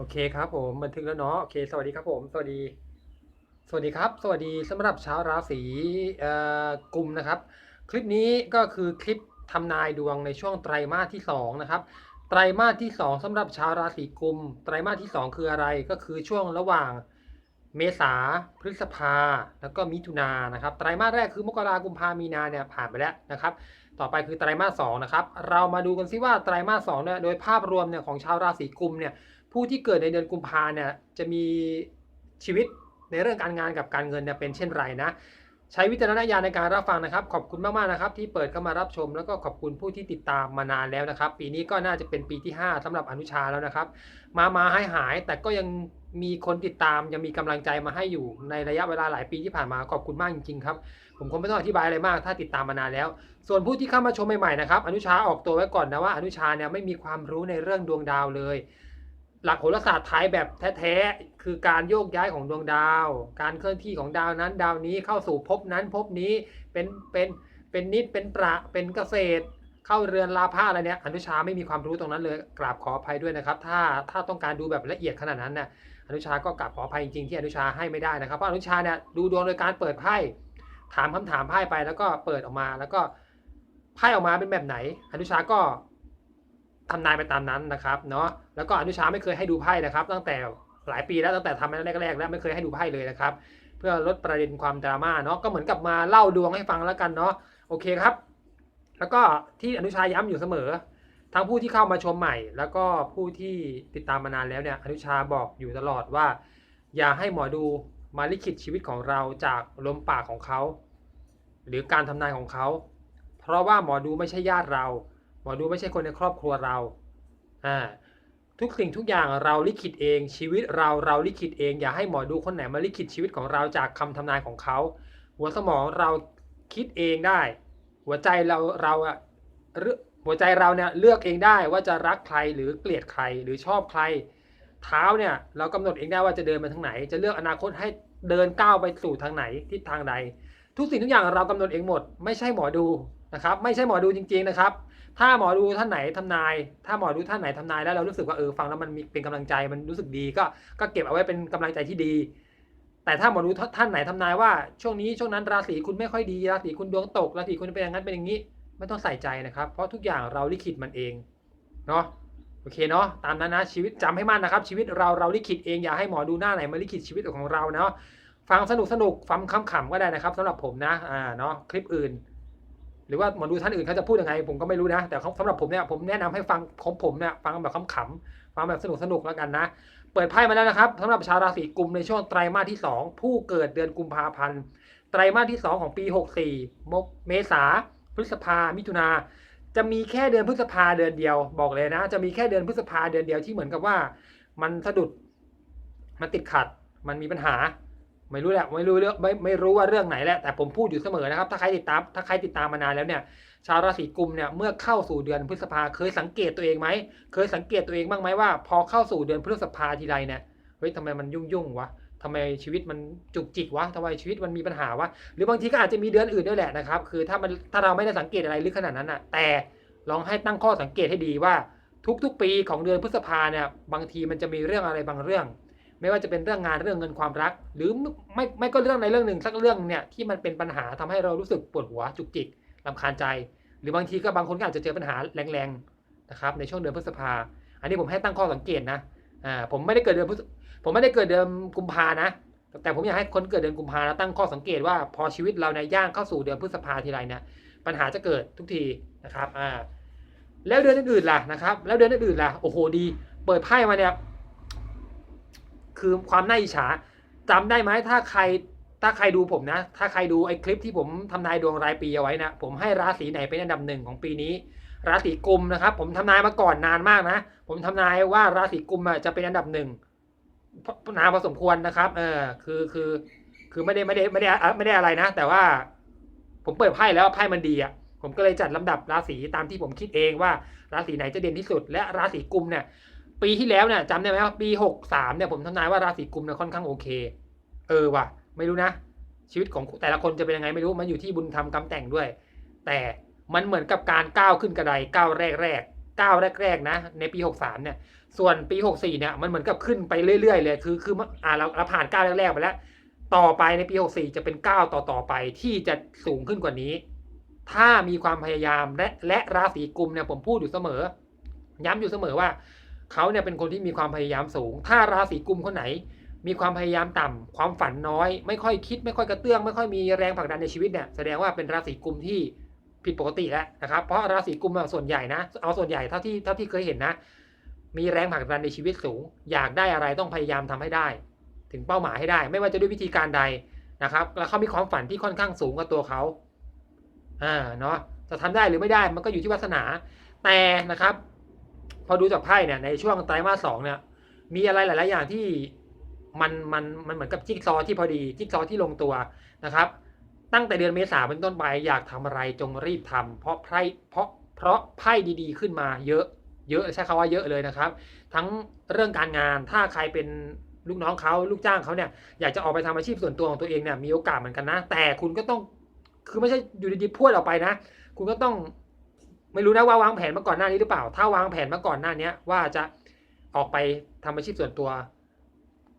โอเคครับผมบันทึกแล้วเนาะโอเค สวัสดีครับผมสวัสดี สวัสดีครับ สวัสดีสำหรับชาวราศีกลุ่มนะครับ คลิปนี้ก็คือคลิปทำนายดวงในช่วงไตรมาสที่สองนะครับไตรมาสที่สองสำหรับชาวราศีกุม ไตรมาสที่สองคืออะไรก็คือช่วงระหว่างเมษาพฤษภาแล้วก็มิถุนานนะครับไตรมาสแรกคือมกรากุมภามีนาเนี่ยผ่านไปแล้วนะครับ ต่อไปคือไตรมาสสองนะครับเรามาดูกันซิว่าไตรมาสสองเนี่ยโดยภาพรวมเนี่ยของชาวราศีกุมเนี่ย ผู้ที่เกิดในเดือนกุมภาเนี่ยจะมีชีวิตในเรื่องการงานกับการเงินเนี่ยเป็นเช่นไรนะ ใช้วิจารณญาณในการรับฟังนะครับ ขอบคุณมากๆนะครับ ที่เปิดเข้ามารับชม แล้วก็ขอบคุณผู้ที่ติดตามมานานแล้วนะครับ ปีนี้ก็น่าจะเป็นปีที่ 5สำหรับอนุชาแล้วนะครับ มามาให้หายแต่ก็ยังมีคนติดตามยังมีกำลังใจมาให้อยู่ในระยะเวลาหลายปีที่ผ่านมาขอบคุณมากจริงๆครับ ผมคงไม่ต้องอธิบายอะไรมาก ถ้าติดตามมานานแล้ว ส่วนผู้ที่เข้ามาชมใหม่ๆนะครับอนุชาออกตัวไว้ก่อนนะว่าอนุชาเนี่ยไม่มีความรู้ในเรื่องดวงดาวเลย หลักโหราศาสตร์ไทยแบบแท้ๆ คือการโยกย้ายของดวงดาว การเคลื่อนที่ของดาวนั้น ดาวนี้เข้าสู่ภพนั้นภพนี้เป็นเป็นเป็นนิดเป็นประเป็นเกษตร เข้าเรือนลาภะอะไรเนี่ยอนุชาไม่มีความรู้ตรงนั้นเลยกราบขออภัยด้วยนะครับ ถ้าถ้าต้องการดูแบบละเอียดขนาดนั้นนี่ยอนุชาก็กราบขออภัยจริงๆที่อนุชาให้ไม่ได้นะครับเพราะอนุชาเนี่ยดูดวงโดยการเปิดไพ่ถามคำถามไพ่ไปแล้วก็เปิดออกมาแล้วก็ไพ่ออกมาเป็นแบบไหน อนุชาก็ ทำนายไปตามนั้นนะครับเนาะแล้วก็อนุชาไม่เคยให้ดูไพ่นะครับ ตั้งแต่หลายปีแล้วตั้งแต่ทำมาแรกๆ แล้วไม่เคยให้ดูไพ่เลยนะครับ เพื่อลดประเด็นความดราม่าเนาะก็เหมือนกับมาเล่าดวงให้ฟังแล้วกันเนาะโอเคครับ แล้วก็ที่อนุชาย้ำอยู่เสมอ ทั้งผู้ที่เข้ามาชมใหม่ แล้วก็ผู้ที่ติดตามมานานแล้วเนี่ยอนุชาบอกอยู่ตลอดว่า อย่าให้หมอดูมาลิขิตชีวิตของเราจากลมปากของเขา หรือการทำนายของเขา เพราะว่าหมอดูไม่ใช่ญาติเรา หมอดูไม่ใช่คนในครอบครัวเราอ่าทุกสิ่งทุกอย่างเราลิขิตเองชีวิตเราเราลิขิตเอง อย่าให้หมอดูคนไหนมาลิขิตชีวิตของเราจากคำทำนายของเขา หัวสมองเราคิดเองได้ หัวใจเราเราอะหัวใจเราเนี่ยเลือกเองได้ว่าจะรักใครหรือเกลียดใครหรือชอบใคร เท้าเนี่ยเรากำหนดเองได้ว่าจะเดินไปทางไหน จะเลือกอนาคตให้เดินก้าวไปสู่ทางไหนทิศทางใด ทุกสิ่งทุกอย่างเรากำหนดเองหมด ไม่ใช่หมอดูนะครับ ไม่ใช่หมอดูจริง ๆนะครับ ถ้าหมอดูท่านไหนทำนาย ถ้าหมอดูท่านไหนทำนายแล้วเรารู้สึกว่าเออฟังแล้วมันมีเป็นกำลังใจมันรู้สึกดีก็ก็เก็บเอาไว้เป็นกำลังใจที่ดี แต่ถ้าหมอดูท่านไหนทำนายว่า ช่วงนี้ช่วงนั้นราศีคุณไม่ค่อยดีราศีคุณดวงตกราศีคุณเป็นอย่างนั้นเป็นอย่างนี้ไม่ต้องใส่ใจนะครับ เพราะทุกอย่างเราลิขิตมันเองเนาะโอเคเนาะตามนั้นนะชีวิตจำให้มั่นนะครับ ชีวิตเราเราลิขิตเองอย่าให้หมอดูหน้าไหนมาลิขิตชีวิตของเราเนาะ ฟังสนุกสนุกฟังขำๆก็ได้นะครับสำหรับผมนะอ่าเนาะคลิปอื่น หรือว่าหมอดูท่านอื่นเขาจะพูดยังไงผมก็ไม่รู้นะ แต่สำหรับผมเนี่ยผมแนะนำให้ฟังของผมเนี่ยฟังแบบขำๆฟังแบบสนุกสนุกแล้วกันนะ เปิดไพ่มาแล้วนะครับสำหรับชาวราศีกุมในช่วงไตรมาสที่ 2 ผู้เกิดเดือนกุมภาพันธ์ไตรมาสที่ 2 ของปี 64มกเมษาพฤษภามิถุนาจะมีแค่เดือนพฤษภาเดือนเดียว บอกเลยนะ จะมีแค่เดือนพฤษภาเดือนเดียวที่เหมือนกับว่า มันสะดุดมันติดขัด มันมีปัญหา ไม่รู้แหละไม่รู้เรื่องไม่ไม่รู้ว่าเรื่องไหนแหละแต่ผมพูดอยู่เสมอนะครับ ถ้าใครติดตามถ้าใครติดตามมานานแล้วเนี่ย ชาวราศีกุมเนี่ยเมื่อเข้าสู่เดือนพฤษภาเคยสังเกตตัวเองไหมเคยสังเกตตัวเองบ้างไหมว่า พอเข้าสู่เดือนพฤษภาทีไรเนี่ยเฮ้ยทำไมมันยุ่งยุ่งวะทำไมชีวิตมันจุกจิกวะทำไมชีวิตมันมีปัญหาวะหรือบางทีก็อาจจะมีเดือนอื่นด้วยแหละนะครับ คือถ้ามันถ้าเราไม่ได้สังเกตอะไรลึกขนาดนั้นอะ แต่ลองให้ตั้งข้อสังเกตให้ดีว่า ทุกๆ ปีของเดือนพฤษภาเนี่ยบางทีมันจะมีเรื่องอะไรบางเรื่อง ไม่ว่าจะเป็นเรื่องงานเรื่องเงินความรัก หรือไม่ไม่ก็เรื่องในเรื่องหนึ่งสักเรื่องเนี่ยที่มันเป็นปัญหาทำให้เรารู้สึกปวดหัวจุกจิกลำคาญใจ หรือบางทีก็บางคนก็อาจจะเจอปัญหาแรงๆนะครับในช่วงเดือนพฤษภา อันนี้ผมให้ตั้งข้อสังเกตนะอ่าผมไม่ได้เกิดเดือนพฤษผมไม่ได้เกิดเดือนกุมภานะ แต่ผมอยากให้คนเกิดเดือนกุมภาแล้วตั้งข้อสังเกตว่าพอชีวิตเราในยย่างเข้าสู่เดือนพฤษภาทีไรเนี่ยปัญหาจะเกิดทุกทีนะครับอ่าแล้วเดือนอื่นๆล่ะนะครับ แล้วเดือนอื่นๆล่ะโอ้โหดี เปิดไพ่มาเนี่ย คือความน่าอิจฉาจำได้ไหมถ้าใครถ้าใครดูผมนะ ถ้าใครดูไอ้คลิปที่ผมทำนายดวงรายปีเอาไว้นะ ผมให้ราศีไหนเป็นอันดับหนึ่งของปีนี้ ราศีกุมนะครับ ผมทำนายมาก่อนนานมากนะ ผมทำนายว่าราศีกุมจะเป็นอันดับหนึ่งนานพอสมควรนะครับ เออ คือคือ คือไม่ได้ไม่ได้ไม่ได้ไม่ได้อะไรนะ แต่ว่า ผมเปิดไพ่แล้วไพ่มันดีอะ ผมก็เลยจัดลำดับราศีตามที่ผมคิดเองว่า ราศีไหนจะเด่นที่สุด และราศีกุมเนี่ย ปีที่แล้วเนี่ยจำได้ไหมว่าปีหกสามเนี่ยผมทำนายว่าราศีกุมเนี่ยค่อนข้างโอเค เออว่ะ ไม่รู้นะ ชีวิตของแต่ละคนจะเป็นยังไงไม่รู้มันอยู่ที่บุญทำกรรมแต่งด้วย แต่มันเหมือนกับการก้าวขึ้นกระไดก้าวแรกแรกก้าวแรกๆนะ ในปี 63 เนี่ย ส่วนปี 64 เนี่ย มันเหมือนกับขึ้นไปเรื่อยๆ เลย คือ คืออ่าเราเราผ่านก้าวแรกๆ ไปแล้ว ต่อไปในปี 64 จะเป็นก้าวต่อๆ ไปที่จะสูงขึ้นกว่านี้ ถ้ามีความพยายามและและราศีกุมเนี่ยผมพูดอยู่เสมอ ย้ำอยู่เสมอว่า เขาเนี่ยเป็นคนที่มีความพยายามสูง ถ้าราศีกุมคนไหน มีความพยายามต่ำความฝันน้อย ไม่ค่อยคิด ไม่ค่อยกระเตื้อง ไม่ค่อยมีแรงผลักดันในชีวิตเนี่ยแสดงว่าเป็นราศีกุมที่ผิดปกติแล้วนะครับ เพราะราศีกุมส่วนใหญ่นะ เอาส่วนใหญ่เท่าที่เท่าที่เคยเห็นนะ มีแรงผลักดันในชีวิตสูง อยากได้อะไรต้องพยายามทำให้ได้ ถึงเป้าหมายให้ได้ ไม่ว่าจะด้วยวิธีการใดนะครับ แล้วเขามีความฝันที่ค่อนข้างสูงกว่าตัวเขาอ่าเนาะจะทำได้หรือไม่ได้มันก็อยู่ที่วาสนา แต่นะครับ อดูจากไพ่เนี่ยในช่วงไตรมาสสองเนี่ยมีอะไรหลาย ๆ อย่างที่มันมันมันเหมือนกับจิ๊กซอที่พอดีจิ๊กซอที่ลงตัวนะครับ ตั้งแต่เดือนเมษาเป็นต้นไปอยากทำอะไรจงรีบทำเพราะไพ่เพราะเพราะไพ่ดีๆ ขึ้นมาเยอะเยอะใช้คำว่าเยอะเลยนะครับ ทั้งเรื่องการงานถ้าใครเป็นลูกน้องเขาลูกจ้างเขาเนี่ยอยากจะออกไปทำอาชีพส่วนตัวของตัวเองเนี่ยมีโอกาสเหมือนกันนะ แต่คุณก็ต้องคือไม่ใช่อยู่ดีๆพูดออกไปนะ คุณก็ต้อง ไม่รู้นะว่าวางแผนมาก่อนหน้านี้หรือเปล่า ถ้าวางแผนมาก่อนหน้านี้ว่าจะออกไปทำอาชีพส่วนตัว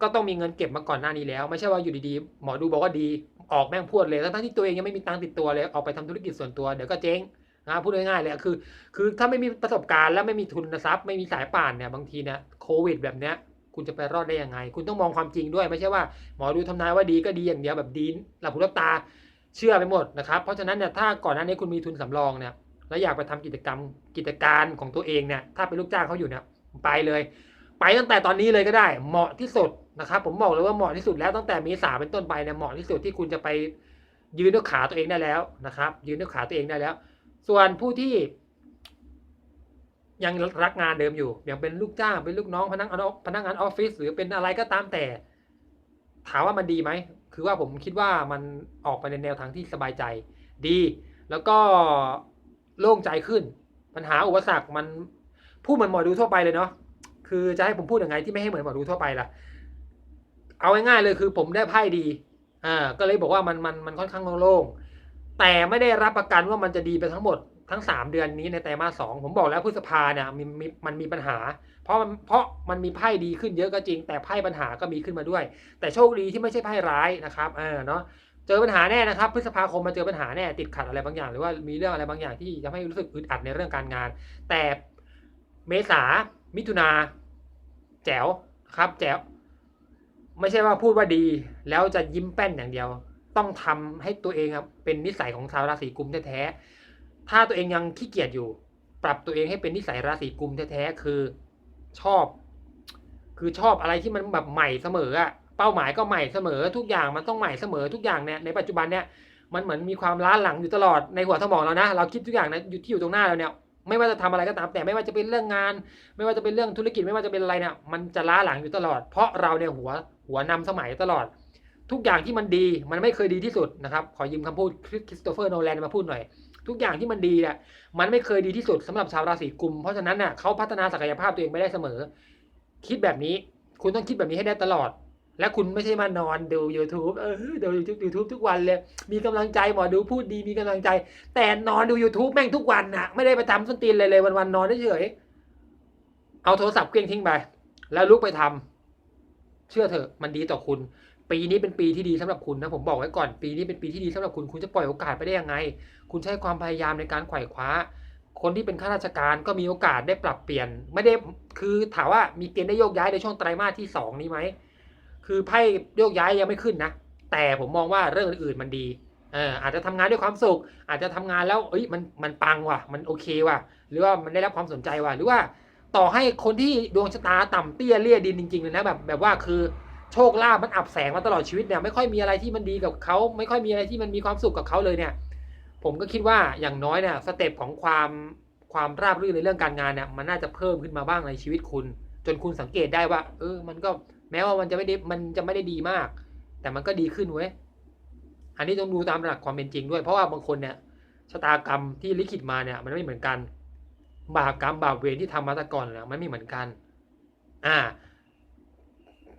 ก็ต้องมีเงินเก็บมาก่อนหน้านี้แล้ว ไม่ใช่ว่าอยู่ดีๆหมอดูบอกว่าดีออกแม่งพูดเลยทั้งที่ตัวเองยังไม่มีตังติดตัวเลยออกไปทำธุรกิจส่วนตัวเดี๋ยวก็เจ๊งนะพูดง่ายๆเลยคือ คือถ้าไม่มีประสบการณ์และไม่มีทุนทรัพย์ไม่มีสายป่านเนี่ยบางทีเนี่ยโควิดแบบเนี้ยคุณจะไปรอดได้ยังไง คุณต้องมองความจริงด้วย ไม่ใช่ว่าหมอดูทำนายว่าดีก็ดีอย่างเดียวแบบดีหลับหูหลับตาเชื่อไปหมดนะครับ เพราะฉะนั้นเนี่ยถ้าก่อนหน้านี้คุณมีทุนสำรองเนี่ย แล้วอยากไปทำกิจกรรมกิจการของตัวเองเนี่ยถ้าเป็นลูกจ้างเขาอยู่เนี่ยไปเลย ไปตั้งแต่ตอนนี้เลยก็ได้ เหมาะที่สุดนะครับ ผมบอกเลยว่าเหมาะที่สุดแล้วตั้งแต่เมษาเป็นต้นไปเนี่ยเหมาะที่สุดที่คุณจะไปยืนด้วยขาตัวเองได้แล้วนะครับ ยืนด้วยขาตัวเองได้แล้ว ส่วนผู้ที่ ยังรักงานเดิมอยู่ยังเป็นลูกจ้างเป็นลูกน้องพนักงานพนักงานออฟฟิศหรือเป็นอะไรก็ตามแต่ ถามว่ามันดีไหมคือว่าผมคิดว่ามันออกไปในแนวทางที่สบายใจดี แล้วก็ โล่งใจขึ้น ปัญหาอุปสรรคมันพูดเหมือนหมอดูทั่วไปเลยเนาะคือจะให้ผมพูดยังไงที่ไม่ให้เหมือนหมอดูทั่วไปล่ะ เอาง่ายๆเลยคือผมได้ไพ่ดีอ่าก็เลยบอกว่ามันมันมันค่อนข้างโล่งๆแต่ไม่ได้รับประกันว่ามันจะดีไปทั้งหมดทั้ง 3 เดือนนี้ในไตรมาสสองผมบอกแล้วพฤษภาเนี่ยมีมีมันมีปัญหา เพราะมันเพราะมันมีไพ่ดีขึ้นเยอะก็จริง แต่ไพ่ปัญหาก็มีขึ้นมาด้วย แต่โชคดีที่ไม่ใช่ไพ่ร้ายนะครับเออเนาะ เจอปัญหาแน่นะครับ พฤษภาคมมาเจอปัญหาแน่ติดขัดอะไรบางอย่าง หรือว่ามีเรื่องอะไรบางอย่างที่ทำให้รู้สึกอึดอัดในเรื่องการงาน แต่เมษามิถุนาแจ๋วครับ แจ๋วไม่ใช่ว่าพูดว่าดี แล้วจะยิ้มแป้นอย่างเดียว ต้องทำให้ตัวเองครับเป็นนิสัยของชาวราศีกุมแท้ๆถ้าตัวเองยังขี้เกียจอยู่ ปรับตัวเองให้เป็นนิสัยราศีกุมแท้ๆคือชอบ คือชอบอะไรที่มันแบบใหม่เสมออะ เป้าหมายก็ใหม่เสมอทุกอย่างมันต้องใหม่เสมอทุกอย่างเนี่ยในปัจจุบันเนี่ยมันเหมือนมีความล้าหลังอยู่ตลอดในหัวสมองเรานะ เราคิดทุกอย่างนะอยู่ที่อยู่ตรงหน้าเราเนี่ยไม่ว่าจะทำอะไรก็ตามแต่ไม่ว่าจะเป็นเรื่องงาน ไม่ว่าจะเป็นเรื่องธุรกิจไม่ว่าจะเป็นอะไรเนี่ยมันจะล้าหลังอยู่ตลอด เพราะเราเนี่ยหัวหัวนำสมัยตลอด ทุกอย่างที่มันดีมันไม่เคยดีที่สุดนะครับขอยืมคำพูดคริสโตเฟอร์โนแลนมาพูดหน่อยทุกอย่างที่มันดีเนี่ยมันไม่เคยดีที่สุดสำหรับชาวราศีกุม เพราะฉะนั้นน่ะเขาพัฒนาศักยภาพตัวเองไม่ได้เสมอ คิดแบบนี้ คุณต้องคิดแบบนี้ให้ได้ตลอด และคุณไม่ใช่มานอนดู YouTube เออดู YouTube YouTube ทุกวันเลย มีกำลังใจหมอดูพูดดีมีกำลังใจ แต่นอนดู YouTube แม่งทุกวันน่ะไม่ได้ไปทำส้นตีนเลยเลยวันๆนอนเฉยเอาโทรศัพท์เครื่องทิ้งไป แล้วลุกไปทำเชื่อเถอะมันดีต่อคุณ ปีนี้เป็นปีที่ดีสำหรับคุณนะผมบอกไว้ก่อน ปีนี้เป็นปีที่ดีสำหรับคุณคุณจะปล่อยโอกาสไปได้ยังไง คุณใช้ความพยายามในการไขว่คว้า คนที่เป็นข้าราชการก็มีโอกาสได้ปรับเปลี่ยน ไม่ได้คือถามว่ามีเกณฑ์ได้โยกย้ายในช่วงไตรมาสที่สองนี้ไหม คือไพ่โยกย้ายยังไม่ขึ้นนะ แต่ผมมองว่าเรื่องอื่นๆมันดีเอออาจจะทำงานด้วยความสุข อาจจะทำงานแล้วเอ้ยมันมันปังว่ะ มันโอเคว่ะ หรือว่ามันได้รับความสนใจว่ะ หรือว่าต่อให้คนที่ดวงชะตาต่ำเตี้ยเลี่ยดินจริงๆเลยนะแบบแบบว่าคือโชคลาภมันอับแสงมาตลอดชีวิตเนี่ยไม่ค่อยมีอะไรที่มันดีกับเขาไม่ค่อยมีอะไรที่มันมีความสุขกับเขาเลยเนี่ย ผมก็คิดว่าอย่างน้อยเนี่ยสเต็ปของความความราบรื่นในเรื่องการงานเนี่ยมันน่าจะเพิ่มขึ้นมาบ้างในชีวิตคุณ จนคุณสังเกตได้ว่า เออมันก็ แม้ว่ามันจะไม่ได้มันจะไม่ได้ดีมาก แต่มันก็ดีขึ้นเว้ยอันนี้ต้องดูตามหลักความเป็นจริงด้วย เพราะว่าบางคนเนี่ยชะตากรรมที่ลิขิตมาเนี่ย มันไม่เหมือนกัน บาปกรรมบาปเวรที่ทำมาแต่ก่อนเนี่ยมันไม่เหมือนกัน อ่า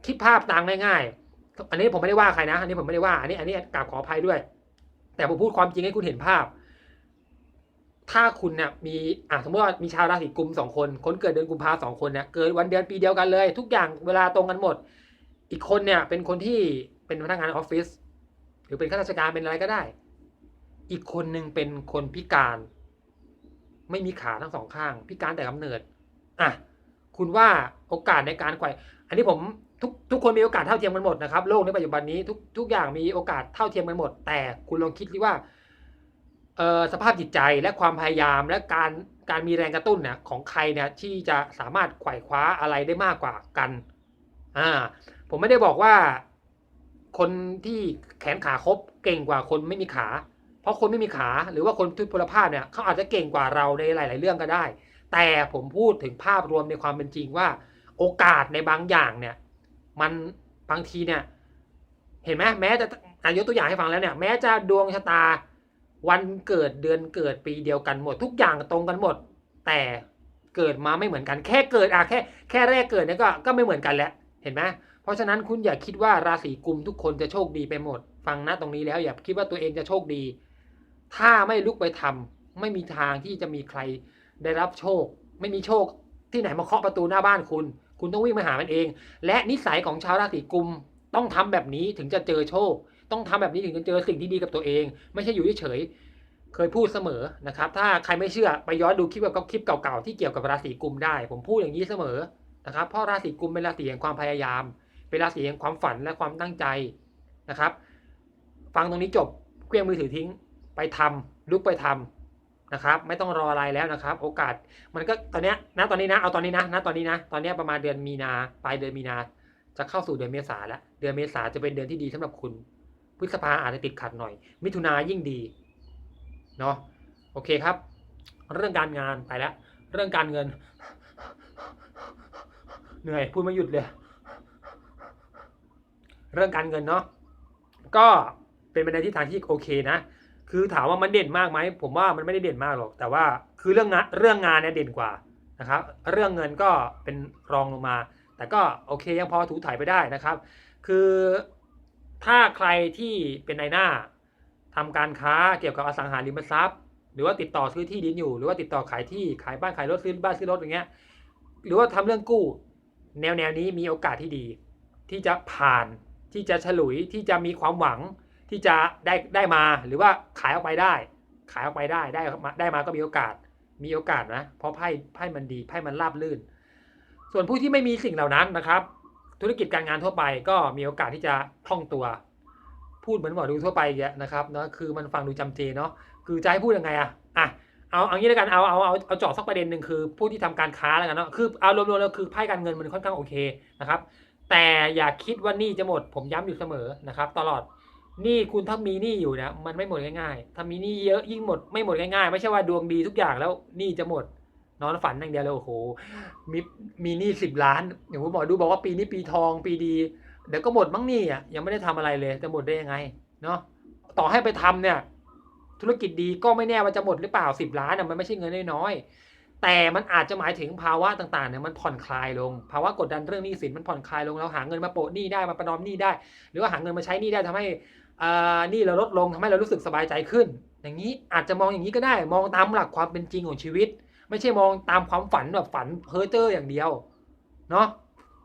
คิดภาพตามง่ายๆอันนี้ผมไม่ได้ว่าใครนะ อันนี้ผมไม่ได้ว่า อันนี้ อันนี้กราบขออภัยด้วย แต่ผมพูดความจริงให้คุณเห็นภาพ ถ้าคุณเนี่ยมีอะสมมติว่ามีชาวราศีกุมสองคน คนเกิดเดือนกุมภาสองคนเนี่ยเกิดวันเดือนปีเดียวกันเลย ทุกอย่างเวลาตรงกันหมด อีกคนเนี่ยเป็นคนที่เป็นพนักงานออฟฟิศหรือเป็นข้าราชการเป็นอะไรก็ได้ อีกคนหนึ่งเป็นคนพิการ ไม่มีขาทั้งสองข้าง พิการแต่กำเนิดอะคุณว่าโอกาสในการไขว่อันนี้ผมทุกทุกคนมีโอกาสเท่าเทียมกันหมดนะครับโลกในปัจจุบันนี้ทุกทุกอย่างมีโอกาสเท่าเทียมกันหมด แต่คุณลองคิดดิว่า สภาพจิตใจและความพยายามและการการมีแรงกระตุ้นเนี่ยของใครเนี่ยที่จะสามารถไขว่คว้าอะไรได้มากกว่ากันอ่าผมไม่ได้บอกว่า คนที่แขนขาครบเก่งกว่าคนไม่มีขา เพราะคนไม่มีขาหรือว่าคนทุพพลภาพเนี่ยเขาอาจจะเก่งกว่าเราในหลาย ๆ เรื่องก็ได้ แต่ผมพูดถึงภาพรวมในความเป็นจริงว่า โอกาสในบางอย่างเนี่ย มันบางทีเนี่ย เห็นไหมแม้จะอายกตัวอย่างให้ฟังแล้วเนี่ย แม้จะดวงชะตา วันเกิดเดือนเกิดปีเดียวกันหมด ทุกอย่างตรงกันหมด แต่เกิดมาไม่เหมือนกัน แค่เกิดอะแค่แค่แรกเกิดเนี่ยก็ก็ไม่เหมือนกันแล้วเห็นไหมเพราะฉะนั้นคุณอย่าคิดว่าราศีกุมทุกคนจะโชคดีไปหมด ฟังนะตรงนี้แล้วอย่าคิดว่าตัวเองจะโชคดี ถ้าไม่ลุกไปทำไม่มีทางที่จะมีใครได้รับโชค ไม่มีโชคที่ไหนมาเคาะประตูหน้าบ้านคุณ คุณต้องวิ่งไปหามันเอง และนิสัยของชาวราศีกุมต้องทำแบบนี้ถึงจะเจอโชค ต้องทำแบบนี้ถึงจะเจอสิ่งที่ดีกับตัวเอง ไม่ใช่อยู่เฉยเคยพูดเสมอนะครับ ถ้าใครไม่เชื่อไปย้อนดูคลิปกับคลิปเก่าๆที่เกี่ยวกับราศีกุมได้ ผมพูดอย่างนี้เสมอนะครับ เพราะราศีกุมเป็นราศีแห่งความพยายาม เป็นราศีแห่งความฝันและความตั้งใจนะครับ ฟังตรงนี้จบเครื่องมือถือทิ้งไปทำลุกไปทำนะครับ ไม่ต้องรออะไรแล้วนะครับ โอกาสมันก็ตอนนี้นะตอนนี้นะเอาตอนนี้นะนะตอนนี้นะ ตอนนี้ประมาณเดือนมีนาปลายเดือนมีนา จะเข้าสู่เดือนเมษาแล้วเดือนเมษาจะเป็นเดือนที่ดีสำหรับคุณ พฤษภาอาจจะติดขัดหน่อย มิถุนายิ่งดีเนาะโอเคครับ เรื่องการงานไปแล้ว เรื่องการเงิน เหนื่อยพูดไม่หยุดเลย เรื่องการเงินเนาะก็เป็นไปในทิศทางที่โอเคนะ คือถามว่ามันเด่นมากไหม ผมว่ามันไม่ได้เด่นมากหรอก แต่ว่าคือเรื่องงานเรื่องงานเนี่ยเด่นกว่านะครับ เรื่องเงินก็เป็นรองลงมา แต่ก็โอเคยังพอถูถ่ายไปได้นะครับ คือ ถ้าใครที่เป็นนายหน้าทำการค้าเกี่ยวกับอสังหาริมทรัพย์ หรือว่าติดต่อซื้อที่ดินอยู่ หรือว่าติดต่อขายที่ขายบ้านขายรถซื้อบ้านซื้อรถอย่างเงี้ย หรือว่าทำเรื่องกู้ แนวแนวนี้มีโอกาสที่ดี ที่จะผ่านที่จะฉลุยที่จะมีความหวังที่จะได้ได้มาหรือว่าขายออกไปได้ ขายออกไปได้ได้มาได้มาก็มีโอกาสมีโอกาสนะ เพราะไพ่ไพ่มันดีไพ่มันราบลื่น ส่วนผู้ที่ไม่มีสิ่งเหล่านั้นนะครับ ธุรกิจการงานทั่วไปก็มีโอกาสที่จะคล่องตัว พูดเหมือนหมอดูทั่วไปเงี้ยนะครับเนาะคือมันฟังดูจำเจเนาะคือจะให้พูดยังไงอะอะเอาเอางี้แล้วกันเอาเอาเอาเอาจาะสักประเด็นหนึ่งคือผู้ที่ทำการค้าแล้วกันเนาะคือเอารวมๆแล้วคือไพ่การเงินมันค่อนข้างโอเคนะครับ แต่อย่าคิดว่านี้จะหมดผมย้ำอยู่เสมอนะครับ ตลอดนี้คุณถ้ามีหนี้อยู่เนี่ยมันไม่หมดง่ายๆ ถ้ามีหนี้เยอะยิ่งหมดไม่หมดง่ายๆ ไม่ใช่ว่าดวงดีทุกอย่างแล้วหนี้จะหมด นอนฝันอย่างเดียวเลยโอ้โหมีมีหนี้สิบล้านอย่างคุณหมอดูบอกว่าปีนี้ปีทองปีดีเดี๋ยวก็หมดมั้งหนี่อะยังไม่ได้ทำอะไรเลยจะหมดได้ยังไงเนาะต่อให้ไปทำเนี่ย ธุรกิจดีก็ไม่แน่ว่าจะหมดหรือเปล่าสิบล้านอะมันไม่ใช่เงินน้อยๆแต่มันอาจจะหมายถึงภาวะต่างๆเนี่ยมันผ่อนคลายลง ภาวะกดดันเรื่องหนี้สินมันผ่อนคลายลงเราหาเงินมาโปะหนี้ได้มาประนอมหนี้ได้ หรือว่าหาเงินมาใช้หนี้ได้ทำให้อ่าหนี้เราลดลงทำให้เรารู้สึกสบายใจขึ้น อย่างนี้อาจจะมองอย่างนี้ก็ได้ มองตามหลักความเป็นจริงของชีวิต ไม่ใช่มองตามความฝันแบบฝันเพ้อเจ้ออย่างเดียวเนาะ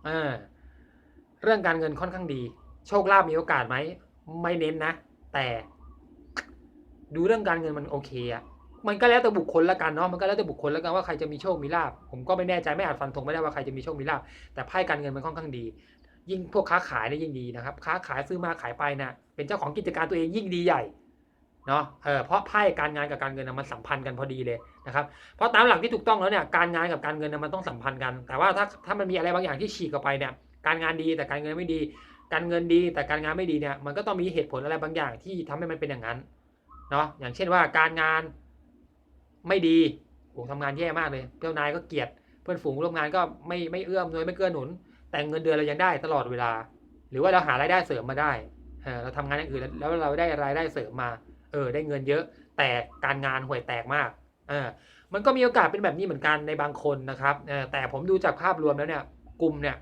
อ่าเรื่องการเงินค่อนข้างดี โชคลาภมีโอกาสไหมไม่เน้นนะ แต่ ดูเรื่องการเงินมันโอเคอะมันก็แล้วแต่บุคคลละกันเนาะมันก็แล้วแต่บุคคลละกันว่าใครจะมีโชคมีลาภผมก็ไม่แน่ใจไม่อาจฟันธงไม่ได้ว่าใครจะมีโชคมีลาภแต่ไพ่การเงินมันค่อนข้างดี ยิ่งพวกค้าขายเนี่ยยิ่งดีนะครับ ค้าขายซื้อมาขายไปนะเป็นเจ้าของกิจการตัวเองยิ่งดีใหญ่เนาะเออเพราะไพ่การงานกับการเงินนะมันสัมพันธ์กันพอดีเลย นะครับเพราะตามหลักที่ถูกต้องแล้วเนี่ยการงานกับการเงินมันต้องสัมพันธ์กัน แต่ว่าถ้าถ้ามันมีอะไรบางอย่างที่ฉีกออกไปเนี่ยการงานดีแต่การเงินไม่ดี การเงินดีแต่การงานไม่ดีเนี่ยมันก็ต้องมีเหตุผลอะไรบางอย่างที่ทำให้มันเป็นอย่างนั้นเนาะอย่างเช่นว่าการงานไม่ดีโอ้ทำงานแย่มากเลยเจ้านายก็เกลียดเพื่อนฝูงร่วมงานก็ไม่ไม่เอื้อมหน่วยไม่เกื้อหนุน แต่เงินเดือนเรายังได้ตลอดเวลา หรือว่าเราหารายได้เสริมมาได้เราทำงานอย่างอื่นแล้วเราได้รายได้เสริมมาเออได้เงินเยอะ แต่การงานห่วยแตกมาก ออมันก็มีโอกาสเป็นแบบนี้เหมือนกันในบางคนนะครับแต่ผมดูจากภาพรวมแล้วเนี่ยกลุ่มเนี่ย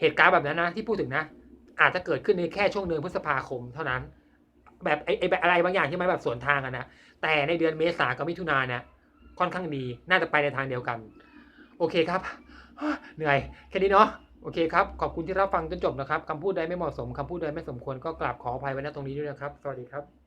เหตุการณ์แบบนั้นนะที่พูดถึงนะ อาจจะเกิดขึ้นในแค่ช่วงเดือนพฤษภาคมเท่านั้น แบบไอ้ไอ้แบบอะไรบางอย่างที่มันแบบสวนทางกันนะแต่ในเดือนเมษากับมิถุนาเนี่ยค่อนข้างดีน่าจะไปในทางเดียวกัน โอเคครับ เหนื่อยแค่นี้เนาะโอเคครับ ขอบคุณที่รับฟังจนจบนะครับคำพูดใดไม่เหมาะสมคำพูดใดไม่สมควรก็กราบขออภัยไว้ณตรงนี้ด้วยนะครับ สวัสดีครับ